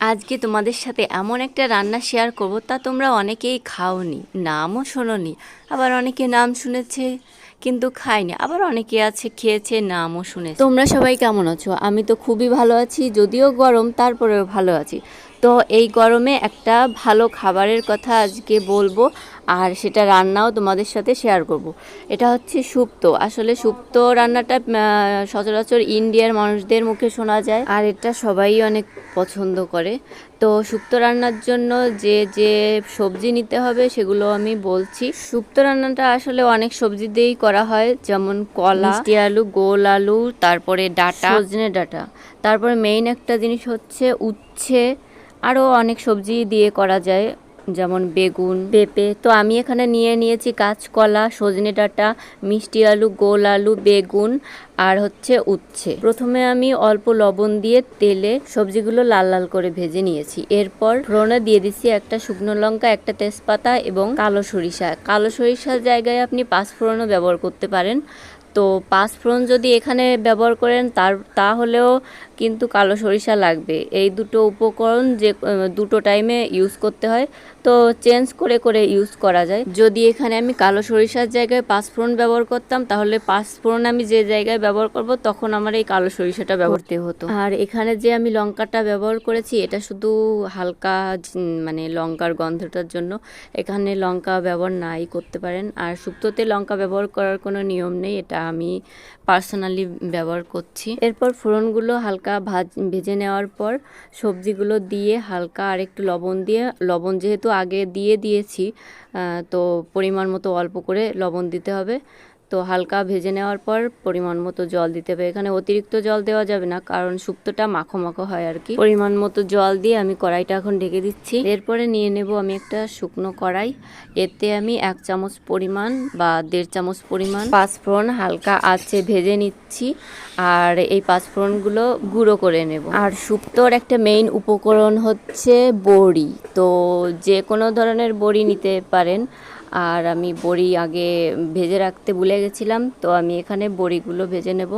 আজকে তোমাদের সাথে এমন একটা রান্না শেয়ার করব, তা তোমরা অনেকেই খাওনি, নামও শোনোনি, আবার অনেকে নাম শুনেছে কিন্তু খায়নি, আবার অনেকে আছে খেয়েছে, নামও শুনেছে। তোমরা সবাই কেমন আছো? আমি তো খুবই ভালো আছি, যদিও গরম, তারপরেও ভালো আছি। তো এই গরমে একটা ভালো খাবারের কথা আজকে বলব আর সেটা রান্নাও তোমাদের সাথে শেয়ার করব। এটা হচ্ছে সুপ্ত। আসলে সুপ্ত রান্নাটা সচরাচর ইন্ডিয়ার মানুষদের মুখে শোনা যায় আর এটা সবাই অনেক পছন্দ করে। তো সুপ্ত রান্নার জন্য যে যে সবজি নিতে হবে সেগুলো আমি বলছি। সুপ্ত রান্নাটা আসলে অনেক সবজি দিয়েই করা হয় যেমন কলা মিষ্টি আলু গোল আলু তারপরে ডাটা সজনে ডাটা। তারপরে মেইন একটা জিনিস হচ্ছে উচ্ছে আরও অনেক সবজি দিয়ে করা যায়, যেমন বেগুন, পেঁপে। তো আমি এখানে নিয়ে নিয়েছি কাঁচকলা, সজনে ডাঁটা, মিষ্টি আলু, গোল আলু, বেগুন আর হচ্ছে উচ্ছে। প্রথমে আমি অল্প লবণ দিয়ে তেলে সবজিগুলো লাল লাল করে ভেজে নিয়েছি। এরপর ফোড়নে দিয়ে দিচ্ছি একটা শুকনো লঙ্কা, একটা তেজপাতা এবং কালো সরিষা। কালো সরিষার জায়গায় আপনি পাঁচ পাঁচফোড়নও ব্যবহার করতে পারেন। তো পাঁচফোড়ন যদি এখানে ব্যবহার করেন, তার, তাহলেও কিন্তু কালো সরিষা লাগবে। এই দুটো উপকরণ যে দুটো টাইমে ইউজ করতে হয়, তো চেঞ্জ করে করে ইউজ করা যায়। যদি এখানে আমি কালো সরিষার জায়গায় পাঁচফোড়ন ব্যবহার করতাম, তাহলে পাঁচফোড়ন আমি যে জায়গায় ব্যবহার করব, তখন আমার এই কালো সরিষাটা ব্যবহার হতো। আর এখানে যে আমি লঙ্কাটা ব্যবহার করেছি, এটা শুধু হালকা মানে লঙ্কার গন্ধটার জন্য। এখানে লঙ্কা ব্যবহার নাই করতে পারেন। আর শুক্তোতে লঙ্কা ব্যবহার করার কোনো নিয়ম নেই, এটা আমি পার্সোনালি ব্যবহার করছি। এরপর ফোড়নগুলো হালকা ভাজ, ভেজে নেওয়ার পর সবজিগুলো দিয়ে হালকা আর একটু লবণ দিয়ে, লবণ যেহেতু আগে দিয়ে দিয়েছি তো পরিমাণ মতো অল্প করে লবণ দিতে হবে। তো হালকা ভেজে নেওয়ার পর পরিমাণ মতো জল দিতে হবে। এখানে অতিরিক্ত জল দেওয়া যাবে না, কারণ শুক্তোটা মাখো মাখো হয় আর কি। পরিমাণ মতো জল দিয়ে আমি কড়াইটা এখন ঢেকে দিচ্ছি। এরপরে নিয়ে নেব আমি একটা শুকনো কড়াই। এতে আমি এক চামচ পরিমাণ বা দেড় চামচ পরিমাণ পাঁচফোড়ন হালকা আছে ভেজে নিচ্ছি আর এই পাঁচফোড়নগুলো গুঁড়ো করে নেব। আর শুক্তোর একটা মেইন উপকরণ হচ্ছে বড়ি। তো যে কোনো ধরনের বড়ি নিতে পারেন। আর আমি বড়ি আগে ভেজে রাখতে ভুলে গেছিলাম, তো আমি এখানে বড়িগুলো ভেজে নেব।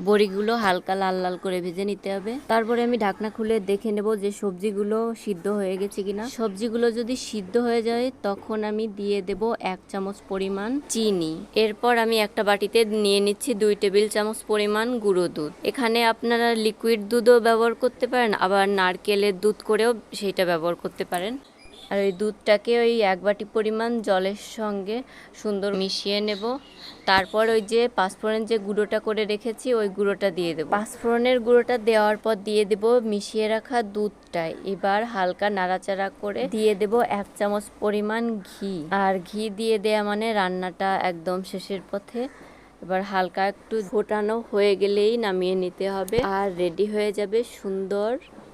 বড়িগুলো হালকা লাল লাল করে ভেজে নিতে হবে। তারপরে আমি ঢাকনা খুলে দেখে নেব যে সবজিগুলো সিদ্ধ হয়ে গেছে কিনা। সবজিগুলো যদি সিদ্ধ হয়ে যায়, তখন আমি দিয়ে দেব এক চামচ পরিমাণ চিনি। এরপর আমি একটা বাটিতে নিয়ে নিচ্ছি দুই টেবিল চামচ পরিমাণ গুঁড়ো দুধ। এখানে আপনারা লিকুইড দুধও ব্যবহার করতে পারেন, আবার নারকেলের দুধ করেও সেইটা ব্যবহার করতে পারেন। আর ওই দুধটাকে ওই এক বাটি পরিমাণ জলের সঙ্গে সুন্দর মিশিয়ে নেব। তারপর ওই যে পাঁচফোড়ন যে গুঁড়োটা করে রেখেছি, ওই গুঁড়োটা দিয়ে দেবো। পাঁচফোড়নের গুঁড়োটা দেওয়ার পর দিয়ে দেব মিশিয়ে রাখা দুধটায় এবার হালকা নাড়াচাড়া করে দিয়ে দেব এক চামচ পরিমাণ ঘি। আর ঘি দিয়ে দেয়া মানে রান্নাটা একদম শেষের পথে। এবার হালকা একটু ফোটানো হয়ে গেলেই নামিয়ে নিতে হবে। আর রেডি হয়ে যাবে সুন্দর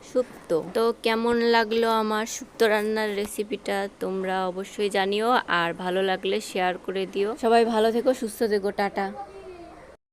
সুপ্ত। তো কেমন লাগল আমার সুপ্ত রান্নার রেসিপিটা তোমরা অবশ্যই জানিও, আর ভালো লাগলে শেয়ার করে দিও। সবাই ভালো থেকো, সুস্থ থেকো, টাটা।